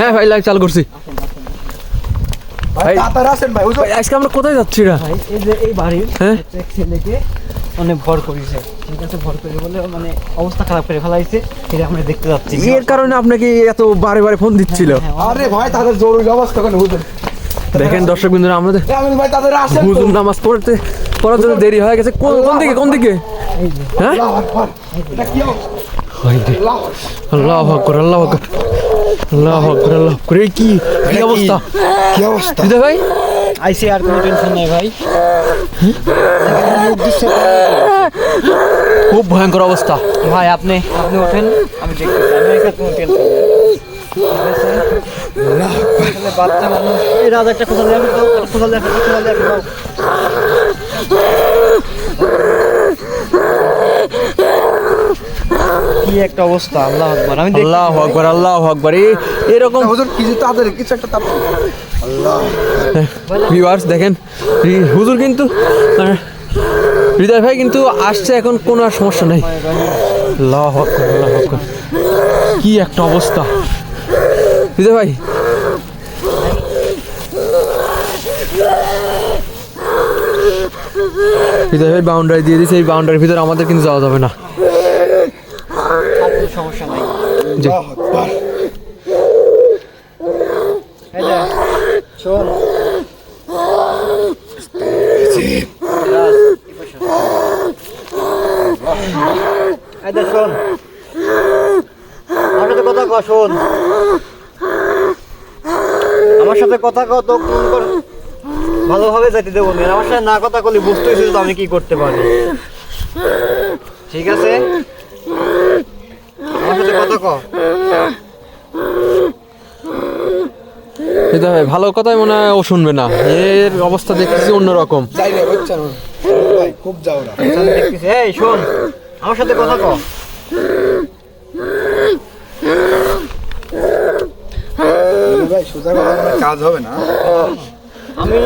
হ্যাঁ ভাই লাইভ চালু করছি। আজকে আমরা কোথায় যাচ্ছি এই যে এই বাড়ির হ্যাঁ? ছেলেকে মানে ভর করেছে। ঠিক আছে ভর করে বলে মানে অবস্থা খারাপ করে ফেলাইছে। এটা আমরা দেখতে যাচ্ছি। এর কারণে আপনাকে এত বারে বারে ফোন দিচ্ছিল। হ্যাঁ, আরে ভাই তাদের জরুরি অবস্থা কেন হুজুর? দেখেন দর্শক বিন্দুরা আমাদের ভাই তাদের আসেন। হুজুর নামাজ পড়তে পড়ার জন্য দেরি হয়ে গেছে। কোন দিকে কোন দিকে? হ্যাঁ? কি অবস্থা? আল্লাহ আল্লাহ আকবর আল্লাহ আকবর আল্লাহ আকবর আল্লাহ আকবর। কি কি অবস্থা? কি অবস্থা? দিদা ভাই? আইসি আর কোনো টেনশন নাই ভাই। খুব ভয়ঙ্কর অবস্থা। ভাই আপনি আপনি ওঠেন। আমি একা কোনো টেনশন বাচ্চা মানুষ এই রাজা একটা কোথাও দেখো কোথাও দেখো কোথাও দেখো কি একটা অবস্থা আল্লাহ আকবার। আমি আল্লাহ। আকবর আল্লাহ আকবর। এরকম হুজুর কিছু তাদের কিছু একটা তাদের। আল্লাহ ভিউয়ার্স দেখেন রি- হুজুর কিন্তু হৃদয় ভাই কিন্তু আসছে এখন কোনো আর সমস্যা নেই। আল্লাহ আকবর আল্লাহ আকবর। কি একটা অবস্থা। হৃদয় ভাই। হৃদয় ভাই বাউন্ডারি দিয়ে দিয়েছে এই বাউন্ডারির ভিতরে আমাদের কিন্তু যাওয়া যাবে না। আর কোনো সমস্যা নাই শোন শোন আমার সাথে কথা কও শোন আমার সাথে কথা কও তো কর ভালোভাবে যেতে দেবো আমার সাথে না কথা বলি বুঝতেই তো আমি কি করতে পারি। ঠিক আছে আমার সাথে কথা কও হৃদয় ভাই ভালো কথাই মনে হয় ও শুনবে না। এর অবস্থা দেখতেছি অন্যরকম। খুব যাও এই শোন আমার সাথে কথা কও। ভাই সোজা কাজ হবে না। আমি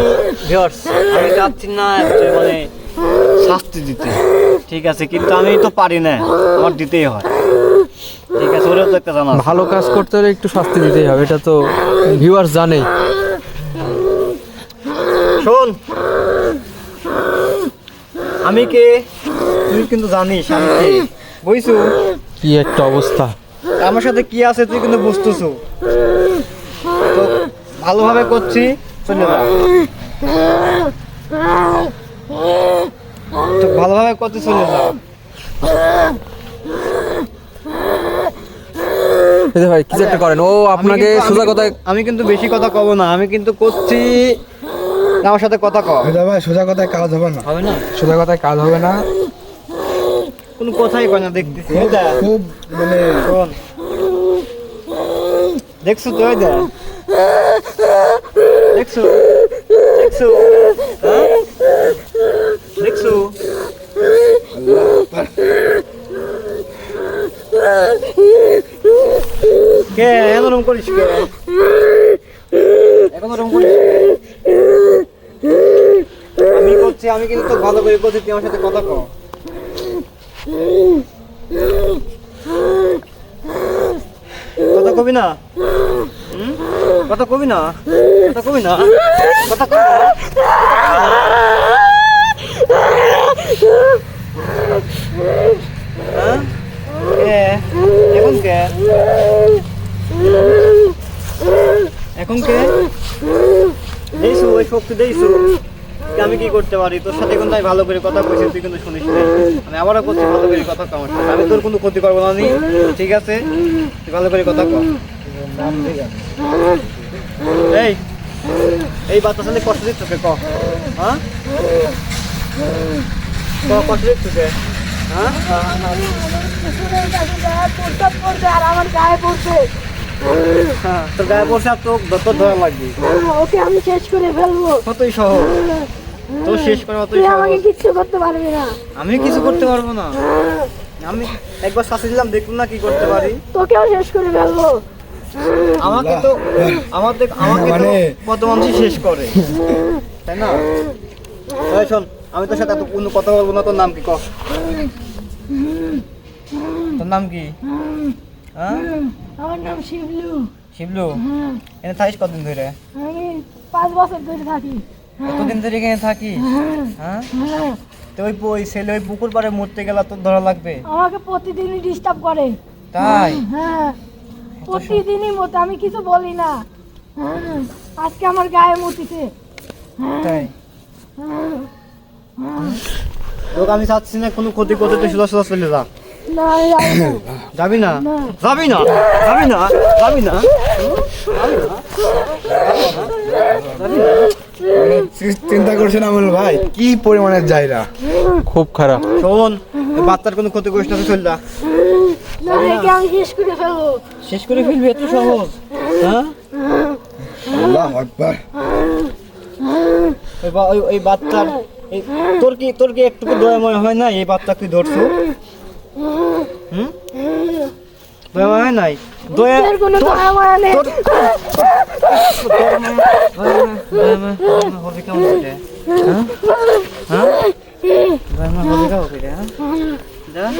ভিউয়ার্স আমি চাচ্ছি না মানে শাস্তি দিতে। ঠিক আছে কিন্তু আমি তো পারি না আমার দিতেই হয়। ঠিক আছে ওরেও তো একটা জানা আছে। ভালো কাজ করতে হলে একটু শাস্তি দিতেই হবে এটা তো ভিউয়ার্স জানেই। শোন আমি কে? তুই কিন্তু জানিস আমি কে। বুঝছু? কি একটা অবস্থা। আমার সাথে কি আছে তুই কিন্তু বুঝতেছু। তো ভালোভাবে করছি চলে যা। তো ভালোভাবে করতে চলে যা হৃদয় ভাই কিছু একটা করেন। ও আপনাকে সোজা কথায় আমি কিন্তু বেশি কথা কব না আমি কিন্তু করছি আমার সাথে কথা কও। সোজা ভাই সোজা কথায় কাজ হবে না। হবে না? সোজা কথায় কাজ হবে না। কোনো কথাই কয় না দেখতেছি। খুব মানে শোন। দেখছ তো। দেখছ? দেখছ হ্যাঁ? দেখছ কে এখন ওরম করিস কে এখন ওরম করিস কে? করছি আমি কিন্তু ভালো করে করছি তুই আমার সাথে কথা কর কথা কবি না? কথা কবি না? কথা কবি না? কথা কবি না? হ্যাঁ? এখন কে? এখন কে? দেইছু শক্তি আমি কি করতে পারি? তোর সাথে কিন্তু আমি ভালো করে কথা কইছি তুই কিন্তু শুনিস আমি আবারও করছি ভালো করে কথা সাথে। আমি তোর কোনো ক্ষতি করব না ঠিক আছে? তুই ভালো করে কথা কর এই এই বাচ্চা ছেলে কষ্ট দিচ্ছ কে ক হ্যাঁ? ক কষ্ট হ্যাঁ আর আমার গায়ে পড়ছে হ্যাঁ তোর গায়ে পড়ছে আর তোর তোর ধরা লাগবে। ওকে আমি শেষ করে ফেলব। কতই সহজ। তোর শেষ করা অতই তুই আমাকে কিচ্ছু করতে পারবি না। আমি কিছু করতে পারব না। আমি একবার শাস্তি দিলাম দেখুন না কি করতে পারি। তোকেও শেষ করে ফেলব। আমাকে তো আমাদের আমাকে তো মানে- কত মানুষই শেষ করে। তাই না? এই শোন আমি তোর সাথে এত কোনো কথা বলব না তোর নাম কি? ক। তোর নাম কি? হ্যাঁ। আমার নাম শিবলু। শিবলু? হ্যাঁ। এখানে থাকিস কতদিন ধরে? আমি পাঁচ বছর ধরে থাকি। কতদিন ধরে এখানে থাকিস? হ্যাঁ? হ্যাঁ তো ওই ওই ছেলে ওই পুকুর পাড়ে মরতে গেলে তোর ধরা লাগবে? আমাকে প্রতিদিনই ডিস্টার্ব করে। তাই? হ্যাঁ প্রতিদিনই মতো আমি কিছু বলি না। হ্যাঁ আজকে আমার গায়ে মুতিছে হ্যাঁ তাই? হ্যাঁ তোকে আমি চাচ্ছি না কোনো ক্ষতি করতে তুই সোজা সোজা চলে যা। না না। যাবি না। যাবি না? যাবি না? যাবি না? চিন্তা করছেন আমল ভাই? কি পরিমাণের জায়গা খুব খারাপ। শোন বাচ্চার কোনো ক্ষতি করিস না চল না শেষ করে ফেলব। শেষ করে ফেলবি এত সহজ। হ্যাঁ? আল্লাহ আকবার। ওই বাচ্চার এই- তোর কি তোর কি একটু দয়াময় হয় না এই বাচ্চা তুই ধরছো? হুম? দয়াময় হয় নাই দয়া কোনো দয়া মায়া নেই তোর দয়াময় দয়াময় হবে কেমন করে হ্যাঁ হ্যাঁ দয়াময় হবে কেমন করে হ্যাঁ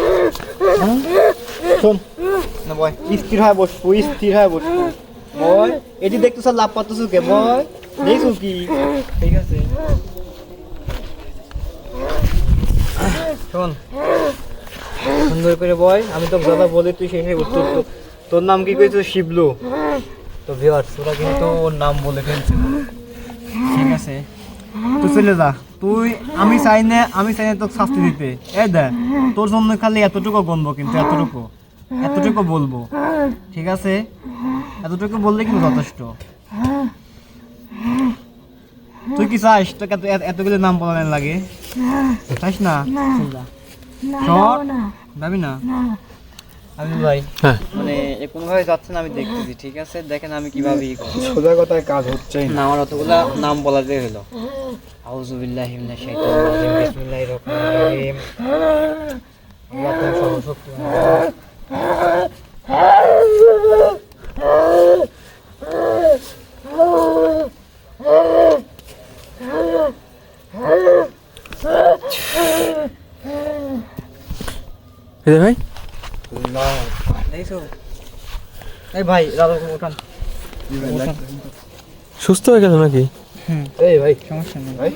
হ্যাঁ? শোন না বয় স্থির হয়ে বসবো স্থির হয়ে বসবো বয় এটি দেখতেছ লাভ পাচ্ছ কে বয় দেখছ কি ঠিক আছে শোন সুন্দর করে বয় আমি তো দাদা বলি তুই সেই উত্তর তো তোর নাম কি কইছো? শিবলু। তো ভিউয়ার্স তোরা কিন্তু ওর নাম বলে ফেলছিস ঠিক আছে? তুই চলে যা। তুই আমি চাই না আমি চাই না তোকে শাস্তি দিতে। এই দেখ তোর জন্য খালি এতটুকু গণবো কিন্তু এতটুকু। এতটুকু বলব। ঠিক আছে? এতটুকু বললে কিন্তু যথেষ্ট। তুই কি চাস? তোকে এত এত- এতগুলো নাম বলার লাগে। চাস না? যাব না আমি ভাই হ্যাঁ। মানে এ কোনোভাবে যাচ্ছেন আমি দেখতেছি ঠিক আছে? দেখেন আমি কীভাবে সোজা কথায় কাজ হচ্ছেই না। আমার অতগুলা নাম বলাতে দিয়ে হলো। আউযু বিল্লাহি মিনাশ শাইতানির রাজিম। বিসমিল্লাহির রহমানির রহিম। আল্লাহ তুমি সর্বশক্তিমান। ভাই। এই ভাই দাদা ওঠান সুস্থ হয়ে গেল নাকি? এই ভাই সমস্যা নেই। ভাই।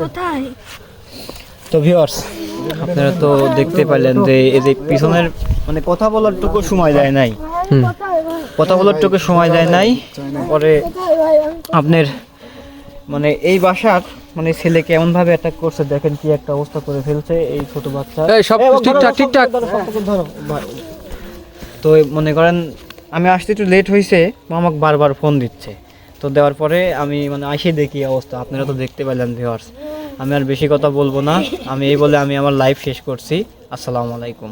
কোথায়? তো ভিউয়ার্স আপনারা তো দেখতে পারলেন যে এই যে পিছনের মানে কথা বলার টুকু সময় দেয় নাই। হুম। কথা বলার টুকু সময় দেয় নাই। পরে আপনার মানে এই বাসার মানে ছেলে কেমন ভাবে অ্যাটাক করছে দেখেন কি একটা অবস্থা করে ফেলছে এই ছোট বাচ্চা। এই সব ঠিকঠাক ঠিকঠাক। তো মনে করেন আমি আসতে একটু লেট হয়েছে ও আমাকে বারবার ফোন দিচ্ছে। তো দেওয়ার পরে আমি মানে আসে দেখি অবস্থা আপনারা তো দেখতে পেলেন ভিউয়ার্স আমি আর বেশি কথা বলব না আমি এই বলে আমি আমার লাইফ শেষ করছি। আসসালামু আলাইকুম।